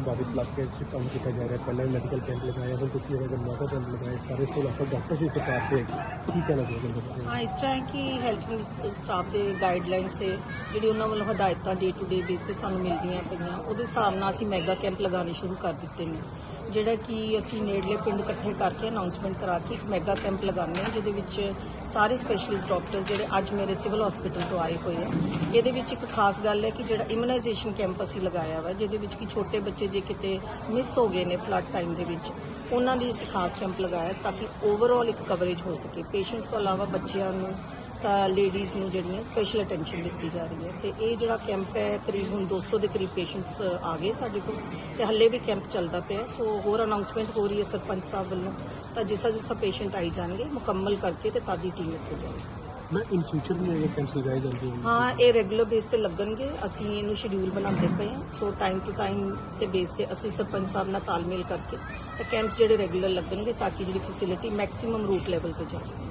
ਪ੍ਰਭਾਵਿਤ ਇਲਾਕੇ 'ਚ ਕੰਮ ਕੀਤਾ ਜਾ ਰਿਹਾ ਪਹਿਲਾਂ ਮੈਡੀਕਲ ਕੈਂਪ ਲਗਾਇਆ, ਹੁਣ ਤੁਸੀਂ ਇਹਨਾਂ ਦਾ ਕੈਂਪ ਲਗਾਇਆ। ਸਾਰੇ ਸਕੂਲ ਆਪਾਂ ਡਾਕਟਰ ਸੀ ਤੇ ਪਾਸ ਤੇ ਕੀ ਕਹਿਣਾ ਚਾਹੁੰਦੇ ਹਾਂ, ਇਸ ਤਰ੍ਹਾਂ ਕਿ ਹੈਲਥ ਸਟਾਫ ਦੇ ਗਾਈਡਲਾਈਨਸ ਤੇ ਜਿਹੜੀ ਉਹਨਾਂ ਵੱਲੋਂ ਹਦਾਇਤਾਂ ਡੇ ਟੂ ਡੇ ਬੇਸ ਤੇ ਸਾਨੂੰ ਮਿਲਦੀਆਂ ਪਈਆਂ, ਉਹਦੇ ਹਿਸਾਬ ਨਾਲ ਅਸੀਂ ਮੈਗਾ ਕੈਂਪ ਲਗਾਉਣੇ ਸ਼ੁਰੂ ਕਰ ਦਿੱਤੇ ਨੇ। ਜਿਹੜਾ ਕਿ ਅਸੀਂ ਨੇੜਲੇ ਪਿੰਡ ਇਕੱਠੇ ਕਰਕੇ ਅਨਾਉਂਸਮੈਂਟ ਕਰਾ ਕੇ ਇੱਕ ਮੈਗਾ ਕੈਂਪ ਲਗਾਉਂਦੇ ਹਾਂ, ਜਿਹਦੇ ਵਿੱਚ ਸਾਰੇ ਸਪੈਸ਼ਲਿਸਟ ਡਾਕਟਰ ਜਿਹੜੇ ਅੱਜ ਮੇਰੇ ਸਿਵਲ ਹਸਪੀਟਲ ਤੋਂ ਆਏ ਹੋਏ ਆ। ਇਹਦੇ ਵਿੱਚ ਇੱਕ ਖਾਸ ਗੱਲ ਹੈ ਕਿ ਜਿਹੜਾ ਇਮਿਊਨਾਈਜੇਸ਼ਨ ਕੈਂਪ ਅਸੀਂ ਲਗਾਇਆ ਵਾ, ਜਿਹਦੇ ਵਿੱਚ ਕਿ ਛੋਟੇ ਬੱਚੇ ਜੇ ਕਿਤੇ ਮਿਸ ਹੋ ਗਏ ਨੇ ਫਲੱਡ ਟਾਈਮ ਦੇ ਵਿੱਚ, ਉਹਨਾਂ ਦੀ ਅਸੀਂ ਖਾਸ ਕੈਂਪ ਲਗਾਇਆ ਤਾਂ ਕਿ ਓਵਰਆਲ ਇੱਕ ਕਵਰੇਜ ਹੋ ਸਕੇ। ਪੇਸ਼ੈਂਟਸ ਤੋਂ ਇਲਾਵਾ ਬੱਚਿਆਂ ਨੂੰ ਲੇਡੀਜ਼ ਨੂੰ ਜਿਹੜੀਆਂ ਸਪੈਸ਼ਲ ਅਟੈਂਸ਼ਨ ਦਿੱਤੀ ਜਾ ਰਹੀ ਹੈ। ਤੇ ਇਹ ਜਿਹੜਾ ਕੈਂਪ ਹੈ ਕਰੀਬ ਹੁਣ 200 ਦੇ ਕਰੀਬ ਪੇਸ਼ੈਂਟਸ ਆ ਗਏ ਸਾਡੇ ਕੋਲ। ਤੇ ਹੱਲੇ ਵੀ ਕੈਂਪ ਚੱਲਦਾ ਪਿਆ ਸੋ ਹੋਰ ਅਨਾਉਂਸਮੈਂਟ ਹੋ ਰਹੀ ਹੈ ਸਰਪੰਚ ਸਾਹਿਬ ਵੱਲੋਂ। ਤਾਂ ਜਿਸਾ ਜਿਸਾ ਪੇਸ਼ੈਂਟ ਆਈ ਜਾਣਗੇ ਮੁਕੰਮਲ ਕਰਕੇ ਤੇ ਤਾਦੀ ਟੀਮ ਇੱਥੇ ਜਾਏਗੀ ਮੈਂ ਇਨ ਫਿਊਚਰ ਵੀ ਇਹ ਕੈਂਪਸ ਲਗਾਏ ਜਾਂਦੇ ਹਨ ਹਾਂ ਇਹ ਰੈਗੂਲਰ ਬੇਸ ਤੇ ਲੱਗਣਗੇ। ਅਸੀਂ ਇਹਨੂੰ ਸ਼ਡਿਊਲ ਬਣਾਉਂਦੇ ਪਏ ਹਾਂ। ਸੋ ਟਾਈਮ ਟੂ ਟਾਈਮ ਤੇ ਬੇਸ ਤੇ ਅਸੀਂ ਸਰਪੰਚ ਸਾਹਿਬ ਨਾਲ ਤਾਲਮੇਲ ਕਰਕੇ ਤੇ ਕੈਂਪਸ ਜਿਹੜੇ ਰੈਗੂਲਰ ਲੱਗਣਗੇ ਤਾਂ ਕਿ ਜਿਹੜੀ ਫੈਸਿਲਿਟੀ ਮੈਕਸਿਮਮ ਰੂਟ ਲੈਵਲ ਤੇ ਜਾਵੇ।